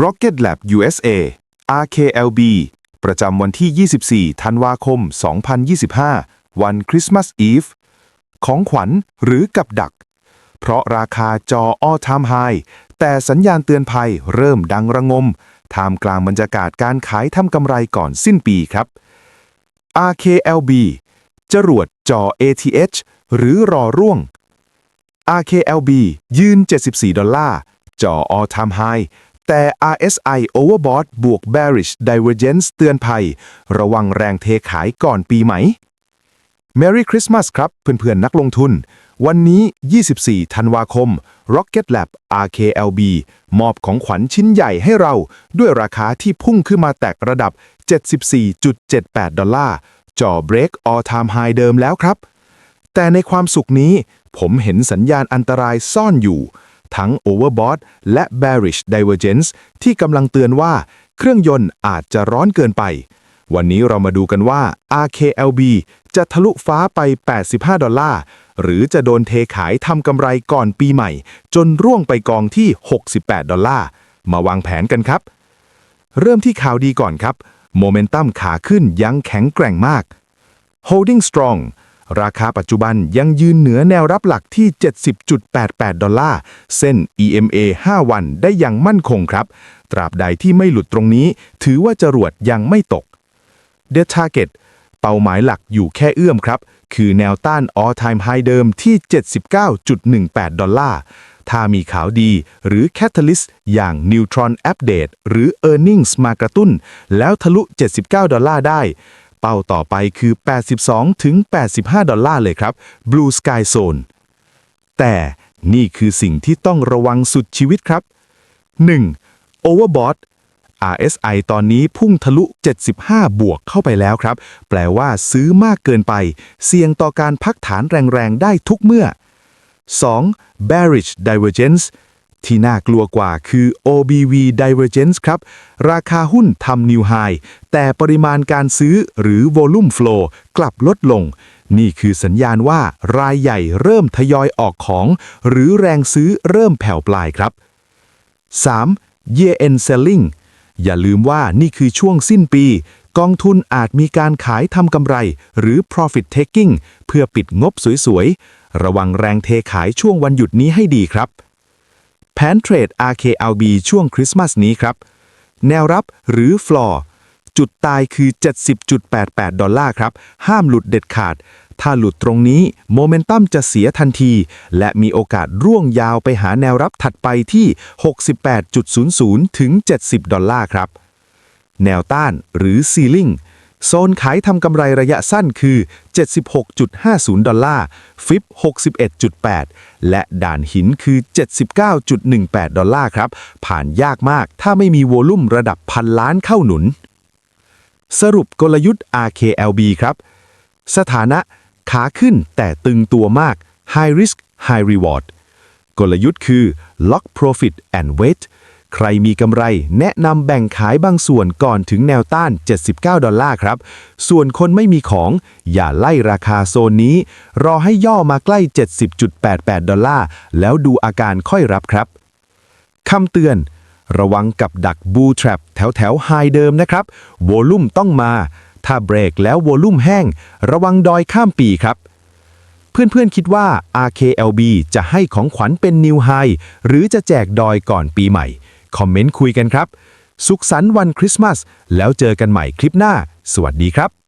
Rocket Lab USA RKLB ประจำวันที่ 24 ธันวาคม 2025 วันคริสต์มาสอีฟ ของขวัญหรือกับดัก เพราะราคาจอ all time high แต่สัญญาณเตือนภัยเริ่มดังระงม ท่ามกลางบรรยากาศการขายทำกำไรก่อนสิ้นปีครับ RKLB จรวดจอ ATH หรือรอร่วง RKLB ยืน 74 ดอลลาร์ จอ all time high แต่ RSI overbought บวก bearish divergence เตือนภัย ระวังแรงเทขายก่อนปีใหม่ Merry Christmas ครับ เพื่อนๆ นักลงทุน วันนี้ 24 ธันวาคม Rocket Lab RKLB มอบของขวัญชิ้นใหญ่ให้เรา ด้วยราคาที่พุ่งขึ้นมาแตะระดับ 74.78 ดอลลาร์จ่อ break all time high เดิมแล้วครับ แต่ในความสุขนี้ผมเห็นสัญญาณอันตรายซ่อนอยู่ ทั้ง overbought และ bearish divergence ที่กำลังเตือนว่าเครื่องยนต์อาจจะร้อนเกินไป วันนี้เรามาดูกันว่า RKLB จะทะลุฟ้าไป 85 ดอลลาร์ หรือจะโดนเทขายทำกำไรก่อนปีใหม่ จนร่วงไปกองที่ 68 ดอลลาร์ มาวางแผนกันครับ เริ่มที่ข่าวดีก่อนครับ โมเมนตัมขาขึ้นยังแข็งแกร่งมาก Holding Strong ราคาปัจจุบันยังยืนเหนือแนวรับหลักที่ 70.88 ดอลลาร์ เส้น EMA 5 วันได้อย่างมั่นคงครับ ตราบใดที่ไม่หลุดตรงนี้ ถือว่าจรวดยังไม่ตก The Target เป้าหมายหลักอยู่แค่เอื้อมครับ คือแนวต้าน all time high เดิมที่ 79.18 ดอลลาร์ ถ้ามีข่าวดีหรือ Catalyst อย่าง Neutron Update หรือ Earnings มากระตุ้น แล้วทะลุ 79 ดอลลาร์ได้ เป้าต่อไปคือ 82 ถึง 85 ดอลลาร์เลยครับ Blue Sky Zone แต่นี่คือสิ่งที่ต้องระวังสุดชีวิตครับ 1. Overbought RSI ตอนนี้พุ่งทะลุ 75 บวกเข้าไปแล้วครับ แปลว่าซื้อมากเกินไป เสี่ยงต่อการพักฐานแรง ๆ ได้ทุกเมื่อ 2. bearish divergence ที่น่ากลัวกว่าคือ OBV divergence ครับ ราคาหุ้นทำ new high แต่ปริมาณการซื้อหรือ volume flow กลับลดลง นี่คือสัญญาณว่ารายใหญ่เริ่มทยอยออกของ หรือแรงซื้อเริ่มแผ่วปลายครับ 3. year end selling อย่าลืมว่านี่คือช่วงสิ้นปี กองทุนอาจมีการขายทำกำไร หรือ profit taking เพื่อปิดงบสวยๆ ระวังแรงเทขายช่วงวันหยุดนี้ให้ดีครับ แผนเทรด RKLB ช่วงคริสต์มาสนี้ครับ แนวรับหรือ floor จุดตายคือ 70.88 ดอลลาร์ครับ ห้ามหลุดเด็ดขาด ถ้าหลุดตรงนี้โมเมนตัมจะเสียทันที และมีโอกาสร่วงยาวไปหาแนวรับถัดไปที่ 68.00 ถึง 70 ดอลลาร์ครับ แนวต้านหรือ ceiling โซนขายทำกำไรระยะสั้นคือ 76.50 ดอลลาร์ ฟิป 61.8 และด่านหินคือ 79.18 ดอลลาร์ครับ ผ่านยากมากถ้าไม่มีโวลุ่มระดับพันล้านเข้าหนุน สรุปกลยุทธ์ RKLB ครับ สถานะขาขึ้นแต่ตึงตัวมาก High Risk High Reward กลยุทธ์คือ Lock Profit and Wait ใครมีกำไร แนะนำแบ่งขายบางส่วนก่อนถึงแนวต้าน 79 ดอลลาร์ครับ ส่วนคนไม่มีของ อย่าไล่ราคาโซนนี้ รอให้ย่อมาใกล้ 70.88 ดอลลาร์ แล้วดูอาการค่อยรับครับคำเตือน ระวังกับดักบูทรัพแถวแถวไฮเดิมนะครับโวลุ่มต้องมา ถ้าเบรกแล้วโวลุ่มแห้ง ระวังดอยข้ามปีครับเพื่อนๆคิดว่า RKLB จะให้ของขวัญเป็นนิวไฮหรือจะแจกดอยก่อนปีใหม่ คอมเมนต์คุยกันครับ สุขสันต์วันคริสต์มาส แล้วเจอกันใหม่คลิปหน้า สวัสดีครับ